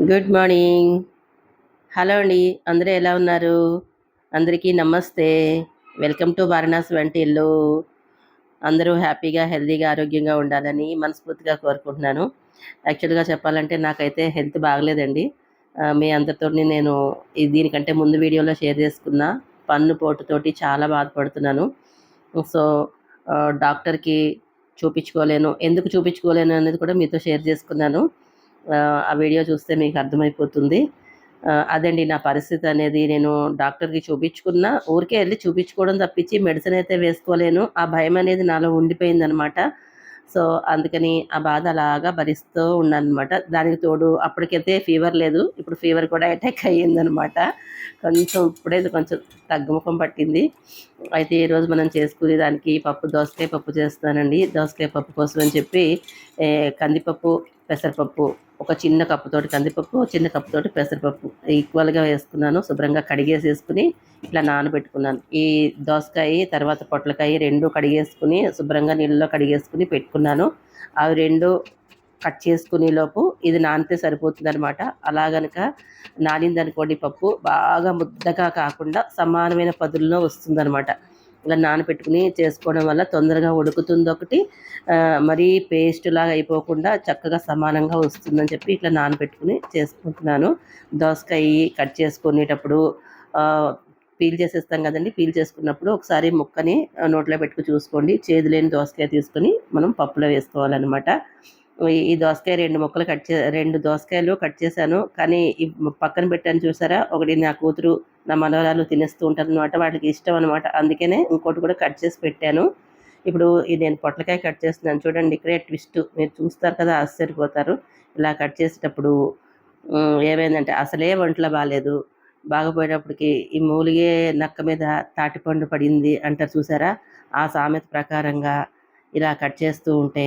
Good morning. Hello అండి అందరూ ఎలా ఉన్నారు? అందరికీ నమస్తే. వెల్కమ్ టు వారణాసి వంటి ఇల్లు. అందరూ హ్యాపీగా హెల్తీగా ఆరోగ్యంగా ఉండాలని మనస్ఫూర్తిగా కోరుకుంటున్నాను. యాక్చువల్గా చెప్పాలంటే నాకైతే హెల్త్ బాగలేదండి. మీ అందరితో నేను దీనికంటే ముందు వీడియోలో షేర్ చేసుకున్న పన్ను పోటుతోటి చాలా బాధపడుతున్నాను. సో డాక్టర్కి చూపించుకోలేను. ఎందుకు చూపించుకోలేను అనేది కూడా మీతో షేర్ చేసుకున్నాను. ఆ, వీడియో చూస్తే మీకు అర్థమైపోతుంది. అదండి నా పరిస్థితి అనేది. నేను డాక్టర్కి చూపించుకున్న ఊరికే వెళ్ళి చూపించుకోవడం తప్పించి మెడిసిన్ అయితే వేసుకోలేను. ఆ భయం అనేది నాలో ఉండిపోయిందనమాట. సో అందుకని ఆ బాధ అలాగా భరిస్తూ ఉన్నానమాట దానికి తోడు అప్పటికైతే ఫీవర్ లేదు. ఇప్పుడు ఫీవర్ కూడా అటాక్ అయ్యిందనమాట. కొంచెం ఇప్పుడే కొంచెం తగ్గుముఖం పట్టింది. అయితే ఈరోజు మనం చేసుకునే దానికి పప్పు దోసకాయ పప్పు చేస్తానండి. దోసకాయ పప్పు కోసం అని చెప్పి కందిపప్పు పెసరపప్పు ఒక చిన్న కప్పుతోటి కందిపప్పు ఒక చిన్న కప్పుతోటి పెసరపప్పు. ఈక్వల్గా వేసుకున్నాను. శుభ్రంగా కడిగేసి వేసుకుని ఇట్లా నానబెట్టుకున్నాను. ఈ దోసకాయ తర్వాత పొట్లకాయ రెండు కడిగేసుకుని శుభ్రంగా నీళ్ళలో కడిగేసుకుని పెట్టుకున్నాను. అవి రెండు కట్ చేసుకునే లోపు ఇది నానితే సరిపోతుంది అనమాట అలా గనక నానిందనుకోండి పప్పు బాగా ముద్దగా కాకుండా సమానమైన పదుల్లో వస్తుందన్నమాట. ఇలా నానబెట్టుకుని చేసుకోవడం వల్ల తొందరగా ఉడుకుతుంది ఒకటి. మరీ పేస్ట్ లాగా అయిపోకుండా చక్కగా సమానంగా వస్తుందని చెప్పి ఇట్లా నానబెట్టుకుని చేసుకుంటున్నాను. దోసకాయ కట్ చేసుకునేటప్పుడు పీల్ చేసేస్తాం కదండి పీల్ చేసుకున్నప్పుడు ఒకసారి ముక్కని నోట్లో పెట్టుకు చూసుకోండి. చేదు లేని దోసకాయ తీసుకొని మనం పప్పులో వేసుకోవాలన్నమాట. ఈ- ఈ దోసకాయ రెండు ముక్కలు కట్ చే రెండు దోసకాయలు కట్ చేశాను. కానీ ఈ పక్కన పెట్టాను చూసారా? ఒకటి నా కూతురు నా మనవరాలు తినేస్తూ ఉంటారు అనమాట వాటికి ఇష్టం అనమాట అందుకనే ఇంకోటి కూడా కట్ చేసి పెట్టాను. ఇప్పుడు ఇది నేను పొట్లకాయ కట్ చేస్తున్నాను. చూడండి ఇక్కడే ట్విస్ట్. మీరు చూస్తారు కదా ఆశ్చర్యపోతారు. ఇలా కట్ చేసేటప్పుడు ఏమైందంటే అసలే ఒంట్లో బాగాలేదు బాగపోయేటప్పటికి ఈ మూలిగే నక్క మీద తాటిపండు పడింది అంటారు చూసారా? ఆ సామెత ప్రకారంగా ఇలా కట్ చేస్తూ ఉంటే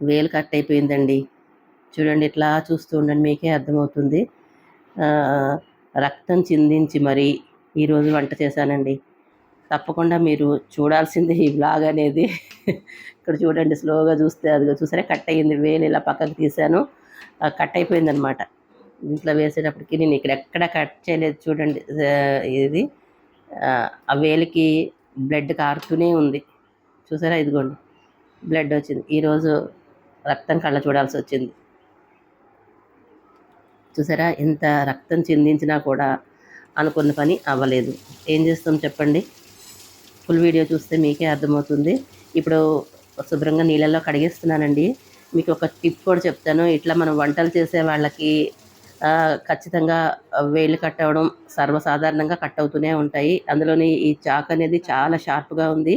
వేలు కట్ అయిపోయిందండి. చూడండి ఇట్లా చూస్తూ ఉండండి మీకే అర్థమవుతుంది. రక్తం చిందించి మరి ఈరోజు వంట చేశానండి. తప్పకుండా మీరు చూడాల్సింది ఈ బ్లాగ్ అనేది. ఇక్కడ చూడండి స్లోగా చూస్తే అది చూసారా కట్ అయ్యింది వేలు ఇలా పక్కకు తీశాను. కట్ అయిపోయింది అనమాట ఇంట్లో వేసేటప్పటికి నేను ఇక్కడ ఎక్కడ కట్ చేయలేదు చూడండి ఇది. ఆ వేలికి బ్లడ్ కారుతూనే ఉంది. చూసారా ఇదిగోండి బ్లడ్ వచ్చింది. ఈరోజు రక్తం కళ్ళ చూడాల్సి వచ్చింది. చూసారా? ఎంత రక్తం చిందించినా కూడా అనుకున్న పని అవ్వలేదు. ఏం చేస్తాం చెప్పండి? ఫుల్ వీడియో చూస్తే మీకే అర్థమవుతుంది. ఇప్పుడు శుభ్రంగా నీళ్ళల్లో కడిగేస్తున్నానండి. మీకు ఒక టిప్ కూడా చెప్తాను. ఇట్లా మనం వంటలు చేసే వాళ్ళకి ఖచ్చితంగా వేళ్ళు కట్ అవ్వడం సర్వసాధారణంగా కట్ అవుతూనే ఉంటాయి. అందులోని ఈ చాక్ అనేది చాలా షార్ప్గా ఉంది.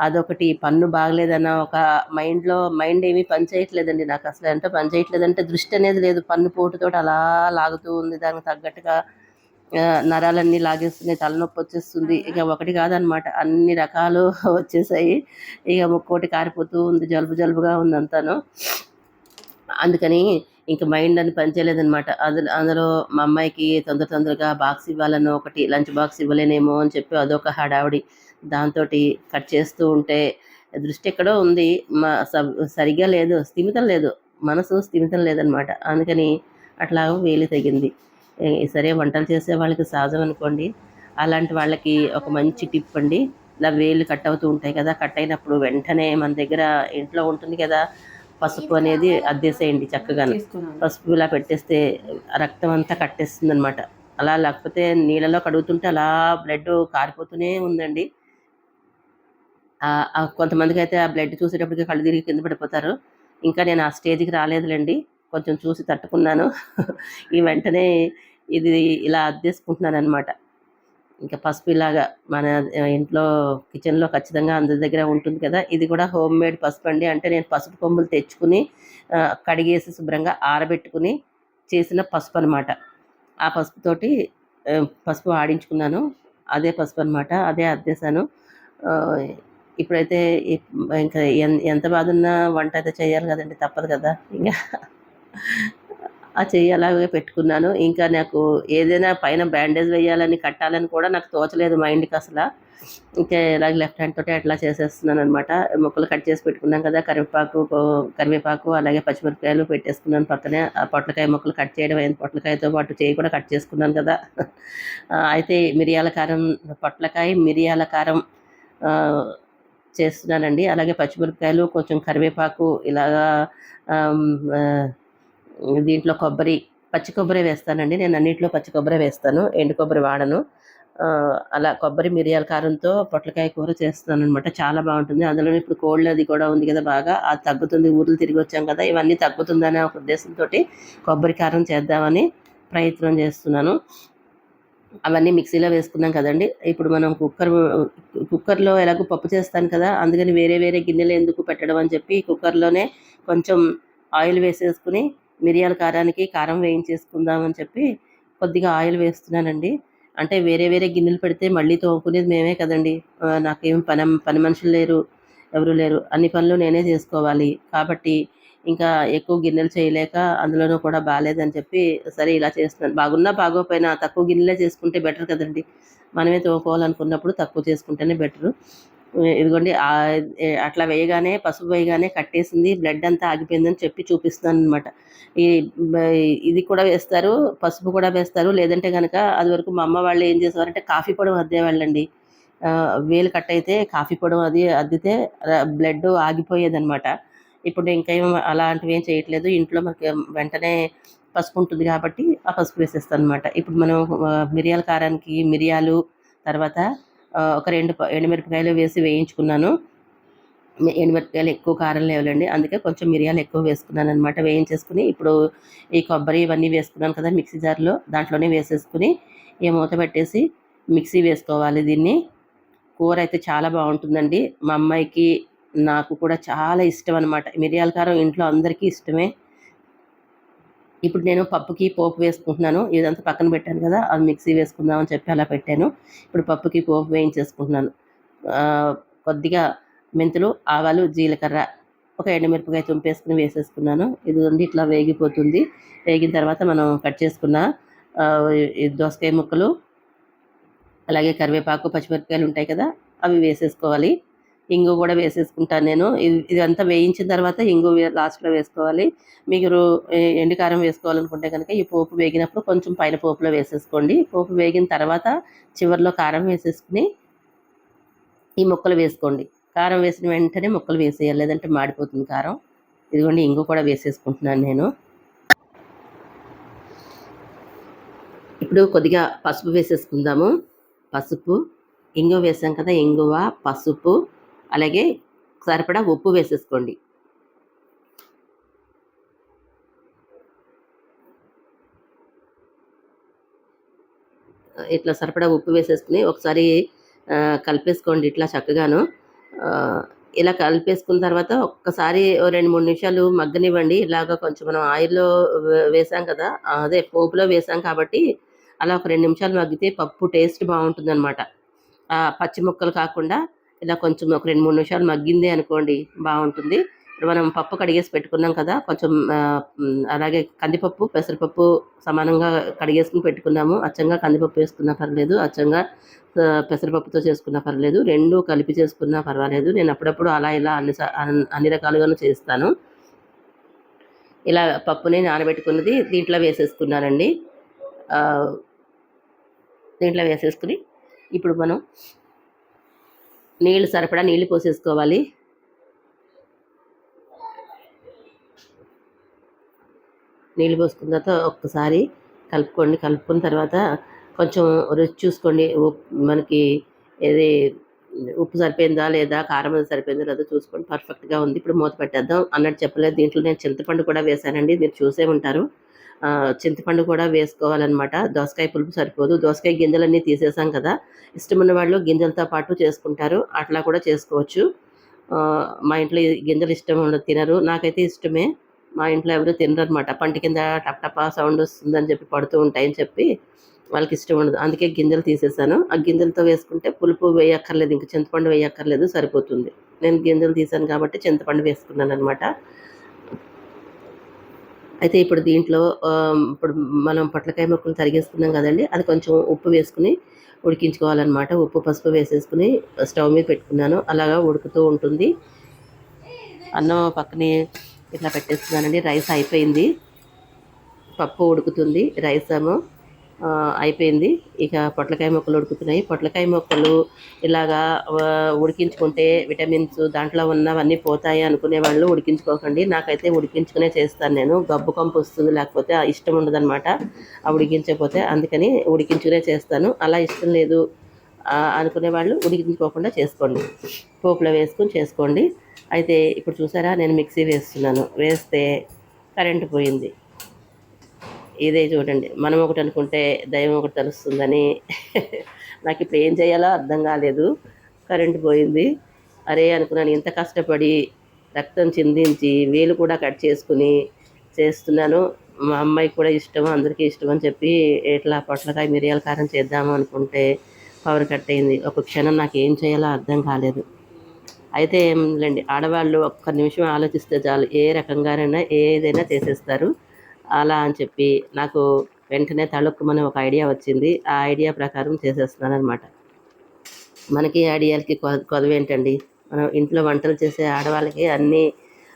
అదొకటి పన్ను బాగలేదన్న ఒక మైండ్లో మైండ్ ఏమీ పని చేయట్లేదండి నాకు అసలు. అంటే పని చేయట్లేదంటే దృష్టి అనేది లేదు. పన్ను పోటుతోటి అలా లాగుతూ ఉంది. దానికి తగ్గట్టుగా నరాలన్నీ లాగేస్తున్నాయి. తలనొప్పి వచ్చేస్తుంది. ఇక ఒకటి కాదనమాట. అన్ని రకాలు వచ్చేసాయి. ఇక ముక్కోటి కారిపోతూ ఉంది. జలుబు జలుబుగా ఉంది అంతాను. అందుకని ఇంక మైండ్ అని పనిచేయలేదనమాట అందులో అందులో మా అమ్మాయికి తొందర తొందరగా బాక్స్ ఇవ్వాలని ఒకటి లంచ్ బాక్స్ ఇవ్వలేనేమో అని చెప్పి అదొక హడావిడి. దాంతో కట్ చేస్తూ ఉంటే దృష్టి ఎక్కడో ఉంది. మా సరిగ్గా లేదు. స్థిమితం లేదు. మనసు స్థిమితం లేదనమాట. అందుకని అట్లా వేలి తెగింది. సరే వంటలు చేసే వాళ్ళకి సహజం అనుకోండి. అలాంటి వాళ్ళకి ఒక మంచి టిప్ అండి. ఇలా వేలు కట్ అవుతూ ఉంటాయి కదా కట్ అయినప్పుడు వెంటనే మన దగ్గర ఇంట్లో ఉంటుంది కదా పసుపు అనేది అద్దేసేయండి చక్కగా పసుపు ఇలా పెట్టేస్తే రక్తం అంతా కట్టేస్తుంది అనమాట అలా లేకపోతే నీళ్ళలో కడుగుతుంటే అలా బ్లడ్ కారిపోతూనే ఉందండి. కొంతమందికి అయితే ఆ బ్లడ్ చూసేటప్పటికి కళ్ళు తిరిగి కింద పడిపోతారు. ఇంకా నేను ఆ స్టేజ్కి రాలేదులేండి. కొంచెం చూసి తట్టుకున్నాను. ఈ వెంటనే ఇది ఇలా అద్దేసుకుంటున్నాను అనమాట ఇంకా పసుపు ఇలాగా మన ఇంట్లో కిచెన్లో ఖచ్చితంగా అందరి దగ్గర ఉంటుంది కదా. ఇది కూడా హోమ్ మేడ్ పసుపు అండి. అంటే నేను పసుపు కొమ్ములు తెచ్చుకుని కడిగేసి శుభ్రంగా ఆరబెట్టుకుని చేసిన పసుపు అనమాట ఆ పసుపుతోటి పసుపు ఆడించుకున్నాను. అదే పసుపు అనమాట అదే అద్దేశాను. ఇప్పుడైతే ఇంకా ఎంత బాధ ఉన్నా వంట అయితే చేయాలి కదండి తప్పదు కదా. ఇంకా ఆ చెయ్యి అలాగే పెట్టుకున్నాను. ఇంకా నాకు ఏదైనా పైన బ్యాండేజ్ వేయాలని కట్టాలని కూడా నాకు తోచలేదు మైండ్కి అసలు. ఇంకా ఇలాగ లెఫ్ట్ హ్యాండ్ తోటి అట్లా చేసేస్తున్నాను అనమాట ముక్కలు కట్ చేసి పెట్టుకున్నాం కదా కరివేపాకు కరివేపాకు అలాగే పచ్చిమిరపకాయలు పెట్టేసుకున్నాను పక్కనే. ఆ పొట్లకాయ ముక్కలు కట్ చేయడం అయింది పొట్లకాయతో పాటు చేయి కూడా కట్ చేసుకున్నాను కదా. అయితే మిరియాల కారం పొట్లకాయ మిరియాల కారం చేస్తున్నానండి. అలాగే పచ్చిమిరపకాయలు కొంచెం కరివేపాకు ఇలాగా దీంట్లో కొబ్బరి పచ్చి కొబ్బరి వేస్తానండి. నేను అన్నింటిలో పచ్చి కొబ్బరి వేస్తాను. ఎండు కొబ్బరి వాడను. అలా కొబ్బరి మిరియాల కారంతో పొట్లకాయ కూర చేస్తాను అనమాట చాలా బాగుంటుంది. అందులో ఇప్పుడు కోళ్ళు అది కూడా ఉంది కదా బాగా. అది తగ్గుతుంది. ఊర్లు తిరిగి వచ్చాం కదా. ఇవన్నీ తగ్గుతుందనే ఒక ఉద్దేశంతో కొబ్బరి కారం చేద్దామని ప్రయత్నం చేస్తున్నాను. అవన్నీ మిక్సీలో వేసుకున్నాం కదండి. ఇప్పుడు మనం కుక్కర్ కుక్కర్లో ఎలాగో పప్పు చేస్తాను కదా అందుకని వేరే వేరే గిన్నెలు ఎందుకు పెట్టడం అని చెప్పి కుక్కర్లోనే కొంచెం ఆయిల్ వేసేసుకుని మిరియాల కారానికి కారం వేయించేసుకుందామని చెప్పి కొద్దిగా ఆయిల్ వేస్తున్నానండి. అంటే వేరే వేరే గిన్నెలు పెడితే మళ్ళీ తోముకునేది మేమే కదండి. నాకేం పని పని మనుషులు లేరు ఎవరు లేరు. అన్ని పనులు నేనే చేసుకోవాలి. కాబట్టి ఇంకా ఎక్కువ గిన్నెలు చేయలేక అందులోనూ కూడా బాగాలేదని చెప్పి సరే ఇలా చేస్తున్నాను. బాగున్నా బాగోపోయినా తక్కువ గిన్నెలే చేసుకుంటే బెటర్ కదండి. మనమే తోముకోవాలనుకున్నప్పుడు తక్కువ చేసుకుంటేనే బెటరు. ఇదిగోండి అట్లా వేయగానే పసుపు వేయగానే కట్టేసింది బ్లడ్ అంతా ఆగిపోయిందని చెప్పి చూపిస్తున్నాను అనమాట ఈ ఇది కూడా వేస్తారు పసుపు కూడా వేస్తారు. లేదంటే కనుక అది వరకు మా అమ్మ వాళ్ళు ఏం చేసేవారంటే కాఫీ పొడి అద్దేవాళ్ళండి. ఆ, వేలు కట్ అయితే కాఫీ పొడి అది అద్దితే బ్లడ్ ఆగిపోయేదన్నమాట. ఇప్పుడు ఇంకేం అలాంటివి ఏం చేయట్లేదు. ఇంట్లో మనకి వెంటనే పసుపు ఉంటుంది కాబట్టి ఆ పసుపు వేసేస్తాను అనమాట ఇప్పుడు మనం మిరియాల కారానికి మిరియాలు తర్వాత ఒక రెండు ఎండుమిరపకాయలు వేసి వేయించుకున్నాను. ఎండుమిరపకాయలు ఎక్కువ కారం లేవులండి. అందుకే కొంచెం మిరియాలు ఎక్కువ వేసుకున్నాను అనమాట వేయించేసుకుని ఇప్పుడు ఈ కొబ్బరి ఇవన్నీ వేసుకున్నాను కదా మిక్సీ జార్లో దాంట్లోనే వేసేసుకుని ఈ మూత పెట్టేసి మిక్సీ వేసుకోవాలి దీన్ని. కూర అయితే చాలా బాగుంటుందండి. మా అమ్మాయికి నాకు కూడా చాలా ఇష్టం అనమాట మిరియాల కారం ఇంట్లో అందరికీ ఇష్టమే. ఇప్పుడు నేను పప్పుకి పోపు వేసుకుంటున్నాను. ఇదంతా పక్కన పెట్టాను కదా అది మిక్సీ వేసుకుందామని చెప్పి అలా పెట్టాను. ఇప్పుడు పప్పుకి పోపు వేయించేసుకుంటున్నాను. కొద్దిగా మెంతులు ఆవాలు జీలకర్ర ఒక ఎండుమిరపకాయ తుంపేసుకుని వేసేసుకున్నాను. ఇది ఉంది ఇట్లా వేగిపోతుంది. వేగిన తర్వాత మనం కట్ చేసుకున్న ఈ దోసకాయ ముక్కలు అలాగే కరివేపాకు పచ్చిమిరపకాయలు ఉంటాయి కదా అవి వేసేసుకోవాలి. ఇంగు కూడా వేసేసుకుంటాను నేను. ఇదంతా వేయించిన తర్వాత ఇంగు లాస్ట్లో వేసుకోవాలి. మీరు ఎండుకారం వేసుకోవాలనుకుంటే కనుక ఈ పోపు వేగినప్పుడు కొంచెం పైన పోపులో వేసేసుకోండి. పోపు వేగిన తర్వాత చివరిలో కారం వేసేసుకుని ఈ ముక్కలు వేసుకోండి. కారం వేసిన వెంటనే ముక్కలు వేసేయాలి లేదంటే మాడిపోతుంది కారం. ఇదిగోండి ఇంగు కూడా వేసేసుకుంటున్నాను నేను. ఇప్పుడు కొద్దిగా పసుపు వేసేసుకుందాము. పసుపు. ఇంగువ వేసాం కదా ఇంగువ పసుపు. అలాగే సరిపడా ఉప్పు వేసేసుకోండి. ఇట్లా సరిపడా ఉప్పు వేసేసుకుని ఒకసారి కలిపేసుకోండి ఇట్లా చక్కగాను. ఇలా కలిపేసుకున్న తర్వాత ఒక్కసారి రెండు మూడు నిమిషాలు మగ్గనివ్వండి. ఇలాగ కొంచెం మనం ఆయిల్లో వేసాం కదా అదే పోపులో వేసాం కాబట్టి అలా ఒక రెండు నిమిషాలు మగ్గితే పప్పు టేస్ట్ బాగుంటుంది అనమాట పచ్చి ముక్కలు కాకుండా ఇలా కొంచెం ఒక రెండు మూడు నిమిషాలు మగ్గింది అనుకోండి బాగుంటుంది. మనం పప్పు కడిగేసి పెట్టుకున్నాం కదా కొంచెం అలాగే కందిపప్పు పెసరపప్పు సమానంగా కడిగేసుకుని పెట్టుకున్నాము. అచ్చంగా కందిపప్పు వేసుకున్నా పర్లేదు అచ్చంగా పెసరపప్పుతో చేసుకున్నా పర్లేదు రెండు కలిపి చేసుకున్నా పర్వాలేదు. నేను అప్పుడప్పుడు అలా ఇలా అన్ని అన్ని రకాలుగాను చేస్తాను. ఇలా పప్పుని నానబెట్టుకున్నది దీంట్లో వేసేసుకున్నానండి. దీంట్లో వేసేసుకుని ఇప్పుడు మనం నీళ్ళు సరిపడా నీళ్ళు పోసేసుకోవాలి. నీళ్ళు పోసుకున్న తర్వాత ఒక్కసారి కలుపుకోండి. కలుపుకున్న తర్వాత కొంచెం రుచి చూసుకోండి. మనకి ఏది ఉప్పు సరిపోయిందా లేదా కారం సరిపోయిందా లేదా చూసుకోండి. పర్ఫెక్ట్గా ఉంది. ఇప్పుడు మూత పెట్టేద్దాం. అన్నట్టు చెప్పలేదు. దీంట్లో నేను చింతపండు కూడా వేశానండి. మీరు చూసే ఉంటారు. చింతపండు కూడా వేసుకోవాలన్నమాట. దోసకాయ పులుపు సరిపోదు. దోసకాయ గింజలన్నీ తీసేసాం కదా. ఇష్టమున్న వాళ్ళు గింజలతో పాటు చేసుకుంటారు. అట్లా కూడా చేసుకోవచ్చు. మా ఇంట్లో గింజలు ఇష్టం ఉండదు తినరు. నాకైతే ఇష్టమే. మా ఇంట్లో ఎవరు తినరు అనమాట పంట కింద టప్ టపా సౌండ్ వస్తుందని చెప్పి పడుతూ ఉంటాయని చెప్పి వాళ్ళకి ఇష్టం ఉండదు. అందుకే గింజలు తీసేసాను. ఆ గింజలతో వేసుకుంటే పులుపు వేయక్కర్లేదు. ఇంక చింతపండు వేయక్కర్లేదు. సరిపోతుంది. నేను గింజలు తీసాను కాబట్టి చింతపండు వేసుకున్నాను అనమాట అయితే ఇప్పుడు దీంట్లో ఇప్పుడు మనం పొట్లకాయ ముక్కలు తరిగేసుకున్నాం కదండి అది కొంచెం ఉప్పు వేసుకుని ఉడికించుకోవాలన్నమాట. ఉప్పు పసుపు వేసేసుకుని స్టవ్ మీద పెట్టుకున్నాను. అలాగా ఉడుకుతూ ఉంటుంది. అన్నం పక్కనే ఇట్లా పెట్టేస్తున్నానండి. రైస్ అయిపోయింది. పప్పు ఉడుకుతుంది. రైస్ ఏమో అయిపోయింది. ఇక పొట్లకాయ మొక్కలు ఉడుకుతున్నాయి. పొట్లకాయ మొక్కలు ఇలాగా ఉడికించుకుంటే విటమిన్స్ దాంట్లో ఉన్నవన్నీ పోతాయి అనుకునే వాళ్ళు ఉడికించుకోకండి. నాకైతే ఉడికించుకునే చేస్తాను నేను. గబ్బు కంపు వస్తుంది లేకపోతే ఇష్టం ఉండదన్నమాట. ఆ ఉడికించకపోతే అందుకని ఉడికించుకునే చేస్తాను. అలా ఇష్టం లేదు అనుకునే వాళ్ళు ఉడికించుకోకుండా చేసుకోండి. పోపులో వేసుకొని చేసుకోండి. అయితే ఇప్పుడు చూసారా నేను మిక్సీ వేస్తున్నాను. వేస్తే కరెంటు పోయింది. ఇదే చూడండి. మనం ఒకటి అనుకుంటే దైవం ఒకటి తెలుస్తుందని నాకు ఇప్పుడు ఏం చేయాలో అర్థం కాలేదు. కరెంటు పోయింది. అరే అనుకున్నాను ఇంత కష్టపడి రక్తం చిందించి వేలు కూడా కట్ చేసుకుని చేస్తున్నాను. మా అమ్మాయికి కూడా ఇష్టం అందరికీ ఇష్టం అని చెప్పి ఇట్లా పొట్లకాయ మిరియాల కారం చేద్దాము అనుకుంటే పవర్ కట్ అయింది. ఒక క్షణం నాకు ఏం చేయాలో అర్థం కాలేదు. అయితే ఏంలేండి ఆడవాళ్ళు ఒక్క నిమిషం ఆలోచిస్తే చాలు. ఏ రకంగానైనా ఏదైనా చేసేస్తారు. అలా అని చెప్పి నాకు వెంటనే తళుక్కుమని ఒక ఐడియా వచ్చింది. ఆ ఐడియా ప్రకారం చేసేస్తున్నాను అనమాట మనకి ఐడియాలకి కొ- కొదవ ఏంటండి మనం ఇంట్లో వంటలు చేసే ఆడవాళ్ళకి అన్నీ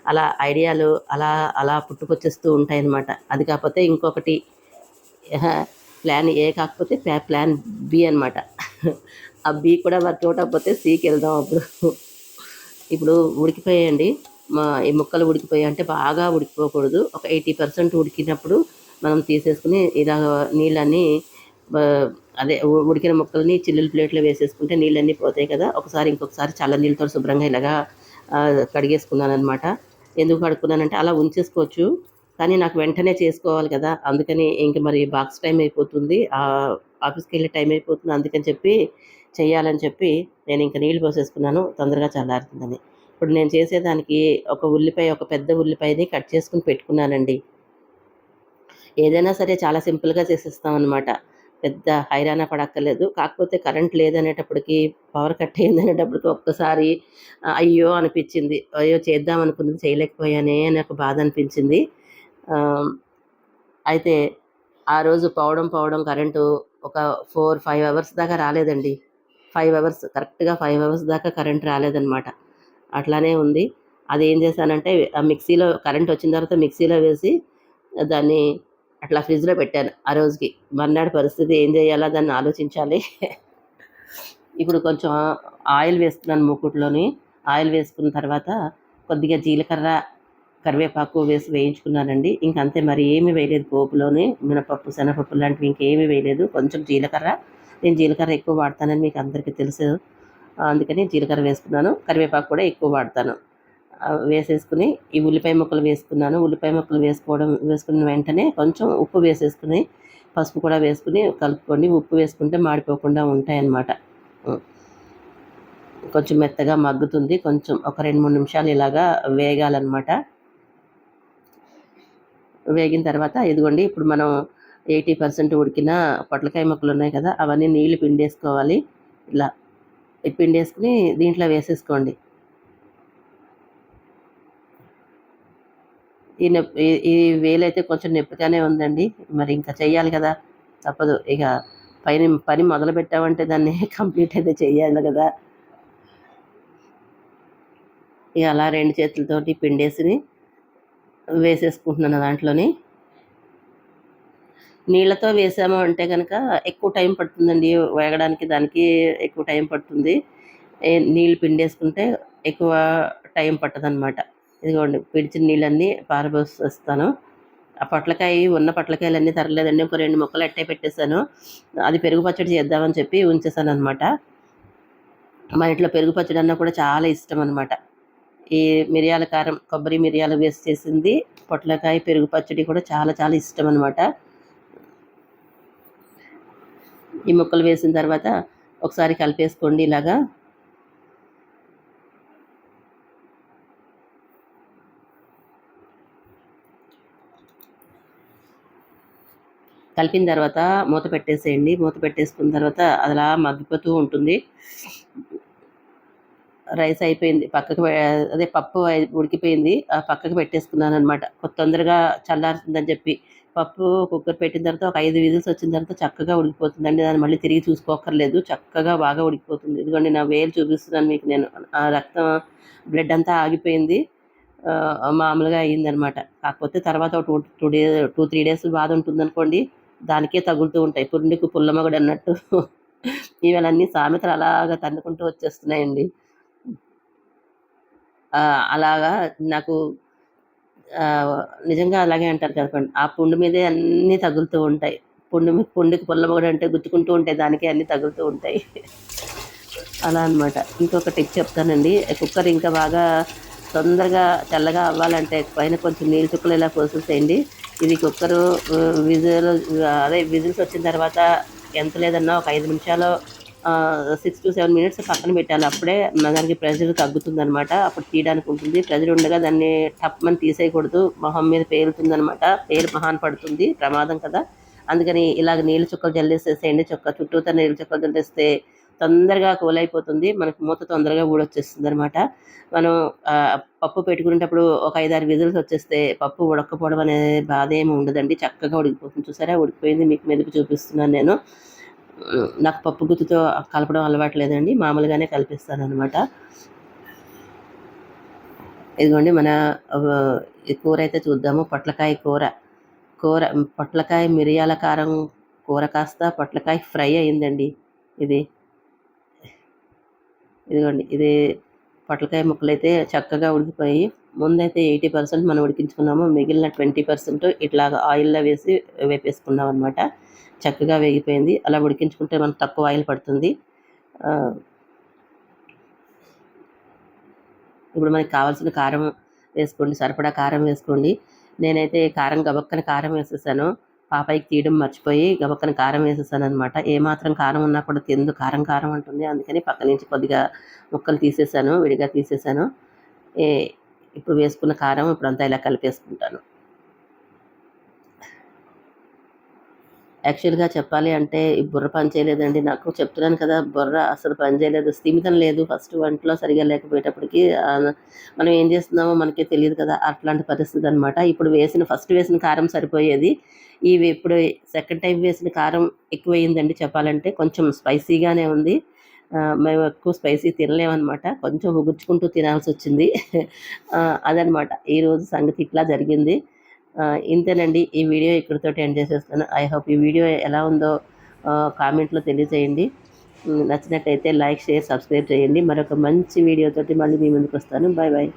అలా ఐడియాలు అలా అలా పుట్టుకొచ్చేస్తూ ఉంటాయన్నమాట. అది కాకపోతే ఇంకొకటి ప్లాన్ ఏ కాకపోతే ప్లా- ప్లాన్ బి అనమాట ఆ బి కూడా వర్కౌట్ అవ్వకపోతే సికి వెళ్దాం అప్పుడు. ఇప్పుడు ఉడికిపోయాయండి. మా ఈ ముక్కలు ఉడికిపోయాయి అంటే బాగా ఉడికిపోకూడదు. ఒక ఎయిటీ పర్సెంట్ ఉడికినప్పుడు మనం తీసేసుకుని ఇలా నీళ్ళన్నీ అదే ఉడికిన ముక్కల్ని చిల్లుల ప్లేట్లో వేసేసుకుంటే నీళ్ళన్నీ పోతాయి కదా. ఒకసారి ఇంకొకసారి చల్ల నీళ్ళతో శుభ్రంగా ఇలాగా కడిగేసుకున్నాను అనమాట ఎందుకు కడుక్కున్నానంటే అలా ఉంచేసుకోవచ్చు. కానీ నాకు వెంటనే చేసుకోవాలి కదా. అందుకని ఇంక మరి బాక్స్ టైం అయిపోతుంది. ఆఫీస్కి వెళ్ళే టైం అయిపోతుంది. అందుకని చెప్పి చేయాలని చెప్పి నేను ఇంకా నీళ్ళు పోసేసుకున్నాను. తొందరగా చల్లారుతుందని. ఇప్పుడు నేను చేసేదానికి ఒక ఉల్లిపాయ ఒక పెద్ద ఉల్లిపాయని కట్ చేసుకుని పెట్టుకున్నానండి. ఏదైనా సరే చాలా సింపుల్గా చేసేస్తాం అనమాట పెద్ద హైరాణ పడక్కర్లేదు. కాకపోతే కరెంట్ లేదనేటప్పటికి పవర్ కట్ అయిందనేటప్పటికి ఒక్కసారి అయ్యో అనిపించింది. అయ్యో చేద్దాం అనుకుంది చేయలేకపోయానే అని ఒక బాధ అనిపించింది. అయితే ఆ రోజు పోవడం పోవడం కరెంటు ఒక ఫోర్ ఫైవ్ అవర్స్ దాకా రాలేదండి. ఫైవ్ అవర్స్ కరెక్ట్గా ఫైవ్ అవర్స్ దాకా కరెంట్ రాలేదన్నమాట. అట్లానే ఉంది. అది ఏం చేశానంటే ఆ మిక్సీలో కరెంట్ వచ్చిన తర్వాత మిక్సీలో వేసి దాన్ని అట్లా ఫ్రిడ్జ్లో పెట్టాను ఆ రోజుకి. మర్నాడు పరిస్థితి ఏం చేయాలో దాన్ని ఆలోచించాలి. ఇప్పుడు కొంచెం ఆయిల్ వేస్తున్నాను మూకుట్లోని. ఆయిల్ వేసుకున్న తర్వాత కొద్దిగా జీలకర్ర కరివేపాకు వేసి వేయించుకున్నానండి. ఇంక అంతే మరి ఏమీ వేయలేదు పోపులోని. మినపప్పు శనగపప్పు లాంటివి ఇంకేమీ వేయలేదు. కొంచెం జీలకర్ర. నేను జీలకర్ర ఎక్కువ వాడతానని మీకు అందరికీ తెలుసు. అందుకని జీలకర్ర వేసుకున్నాను. కరివేపాకు కూడా ఎక్కువ వాడతాను. వేసేసుకుని ఈ ఉల్లిపాయ ముక్కలు వేసుకున్నాను. ఉల్లిపాయ ముక్కలు వేసుకోవడం వేసుకున్న వెంటనే కొంచెం ఉప్పు వేసేసుకుని పసుపు కూడా వేసుకుని కలుపుకొని ఉప్పు వేసుకుంటే మాడిపోకుండా ఉంటాయన్నమాట. కొంచెం మెత్తగా మగ్గుతుంది. కొంచెం ఒక రెండు మూడు నిమిషాలు ఇలాగా వేగాలన్నమాట. వేగిన తర్వాత ఇదిగోండి ఇప్పుడు మనం ఎయిటీ పర్సెంట్ ఉడికిన పొట్లకాయ ముక్కలు ఉన్నాయి కదా అవన్నీ నీళ్ళు పిండేసుకోవాలి. ఇలా ఈ పిండేసుకుని దీంట్లో వేసేసుకోండి. ఈ నొప్పి ఈ- వేలైతే కొంచెం నొప్పిగానే ఉందండి. మరి ఇంకా చెయ్యాలి కదా. తప్పదు. ఇక పని పని మొదలు పెట్టామంటే దాన్ని కంప్లీట్ అయితే చెయ్యాలి కదా. ఇక అలా రెండు చేతులతోటి పిండేసి వేసేసుకుంటున్నాను దాంట్లోని. నీళ్ళతో వేసాము అంటే కనుక ఎక్కువ టైం పడుతుందండి వేగడానికి దానికి ఎక్కువ టైం పడుతుంది. నీళ్ళు పిండేసుకుంటే ఎక్కువ టైం పట్టదనమాట ఇదిగోండి పిడిచిన నీళ్ళన్నీ పారబోసేస్తాను. ఆ పొట్లకాయ ఉన్న పొట్లకాయలన్నీ తరలేదండి ఒక రెండు ముక్కలు అట్టే పెట్టేశాను. అది పెరుగు పచ్చడి చేద్దామని చెప్పి ఉంచేసాను అనమాట మా ఇంట్లో పెరుగు పచ్చడి అన్న కూడా చాలా ఇష్టం అనమాట ఈ మిరియాల కారం కొబ్బరి మిరియాలు వేసి చేసింది పొట్లకాయ పెరుగు పచ్చడి కూడా చాలా చాలా ఇష్టం అనమాట ఈ ముక్కలు వేసిన తర్వాత ఒకసారి కలిపేసుకోండి ఇలాగా. కలిపిన తర్వాత మూత పెట్టేసేయండి. మూత పెట్టేసుకున్న తర్వాత అలా మగ్గిపోతూ ఉంటుంది. రైస్ అయిపోయింది. పక్కకు అదే పప్పు ఉడికిపోయింది. ఆ పక్కకు పెట్టేసుకున్నాను అనమాట తొందరగా చల్లారుతుందని చెప్పి పప్పు కుక్కర్ పెట్టిన తర్వాత ఒక ఐదు విజిల్స్ వచ్చిన తర్వాత చక్కగా ఉడికిపోతుందండి. దాన్ని మళ్ళీ తిరిగి చూసుకోక్కర్లేదు. చక్కగా బాగా ఉడికిపోతుంది. ఇదిగోండి నా వేలు చూపిస్తున్నాను మీకు నేను. ఆ రక్తం బ్లడ్ అంతా ఆగిపోయింది. మామూలుగా అయ్యిందనమాట. కాకపోతే తర్వాత ఒక two two day two three days బాధ ఉంటుందనుకోండి దానికే తగులుతూ ఉంటాయి. పుండికి పుల్లమగుడు అన్నట్టు. ఇవన్నీ సామెతలు అలాగా తన్నుకుంటూ వచ్చేస్తున్నాయండి. అలాగా నాకు నిజంగా అలాగే అంటారు కదా ఆ పుండు మీదే అన్నీ తగులుతూ ఉంటాయి. పుండు మీ- పుండుకి పుల్లమగుడు అంటే గుచ్చుకుంటూ ఉంటాయి దానికే అన్నీ తగులుతూ ఉంటాయి. అలా అన్నమాట. ఇంకొక టిప్ చెప్తానండి. కుక్కర్ ఇంకా బాగా తొందరగా తెల్లగా అవ్వాలంటే పైన కొంచెం నీళ్ళు చుక్కలు ఇలా పోసేసేయండి. ఇది కుక్కరు విజిల్ అదే విజిల్స్ వచ్చిన తర్వాత ఎంత లేదన్నా ఒక ఐదు నిమిషాలు సిక్స్ టు సెవెన్ మినిట్స్ పక్కన పెట్టాలి. అప్పుడే దానికి ప్రెజర్ తగ్గుతుంది అనమాట అప్పుడు తీయడానికి ఉంటుంది. ప్రెజర్ ఉండగా దాన్ని టప్మని తీసేయకూడదు. మొహం మీద పేలుతుంది అనమాట పేరు మహాన్ పడుతుంది. ప్రమాదం కదా. అందుకని ఇలాగ నీళ్ళు చుక్కలు జల్లేసేసేయండి. చుక్క చుట్టూతో నీళ్ళు చుక్కలు జల్లేస్తే తొందరగా కూల్ అయిపోతుంది మనకు మూత తొందరగా ఊడొచ్చేస్తుంది అనమాట మనం పప్పు పెట్టుకునేటప్పుడు ఒక ఐదారు విజిల్స్ వచ్చేస్తే పప్పు ఉడకపోవడం అనే బాధ ఏమి ఉండదండి. చక్కగా ఉడికిపోతుంది. చూసారా? ఉడికిపోయింది. మీకు మెదుపు చూపిస్తున్నాను నేను. నాకు పప్పు గుత్తుతో కలపడం అలవాటు లేదండి. మామూలుగానే కలిపిస్తాను అనమాట ఇదిగోండి మన కూర అయితే చూద్దాము. పొట్లకాయ కూర. కూర పొట్లకాయ మిరియాల కారం కూర కాస్త పొట్లకాయ ఫ్రై అయిందండి ఇది. ఇదిగోండి ఇది పొట్లకాయ ముక్కలు అయితే చక్కగా ఉడికిపోయి ముందైతే ఎయిటీ పర్సెంట్ మనం ఉడికించుకున్నాము. మిగిలిన ట్వంటీ పర్సెంట్ ఇట్లా ఆయిల్లో వేసి వేపేసుకున్నాం అనమాట చక్కగా వేగిపోయింది. అలా ఉడికించుకుంటే మనకు తక్కువ ఆయిల్ పడుతుంది. ఇప్పుడు మనకి కావాల్సిన కారం వేసుకోండి. సరిపడా కారం వేసుకోండి. నేనైతే కారం గబక్కన కారం వేసేసాను. పాపాయికి తీయడం మర్చిపోయి గబక్కన కారం వేసేసాను అనమాట ఏమాత్రం కారం ఉన్నా కూడా తిందు. కారం కారం అంటుంది. అందుకని పక్క నుంచి కొద్దిగా ముక్కలు తీసేసాను. విడిగా తీసేసాను. ఏ ఇప్పుడు వేసుకున్న కారం ఇప్పుడు అంతా ఇలా కలిపేసుకుంటాను. యాక్చువల్గా చెప్పాలి అంటే ఈ బుర్ర పని చేయలేదండి. నాకు చెప్తున్నాను కదా బుర్ర అసలు పని చేయలేదు స్థిమితం లేదు. ఫస్ట్ వంటలో సరిగా లేకపోయేటప్పటికి మనం ఏం చేస్తున్నామో మనకే తెలియదు కదా అట్లాంటి పరిస్థితి అనమాట ఇప్పుడు వేసిన ఫస్ట్ వేసిన కారం సరిపోయేది. ఇవి ఇప్పుడు సెకండ్ టైం వేసిన కారం ఎక్కువైందండి చెప్పాలంటే. కొంచెం స్పైసీగానే ఉంది. మేము ఎక్కువ స్పైసీ తినలేమన్నమాట. కొంచెం ఉగుర్చుకుంటూ తినాల్సి వచ్చింది అదనమాట ఈరోజు సంగతి ఇట్లా జరిగింది. ఇంతేనండి. ఈ వీడియో ఇక్కడితో ఎండ్ చేసేస్తాను ఐ హోప్ ఈ వీడియో ఎలా ఉందో కామెంట్లో తెలియజేయండి నచ్చినట్టయితే లైక్ షేర్ సబ్స్క్రైబ్ చేయండి. మరొక మంచి వీడియోతోటి మళ్ళీ మీ ముందుకు వస్తాను. Bye bye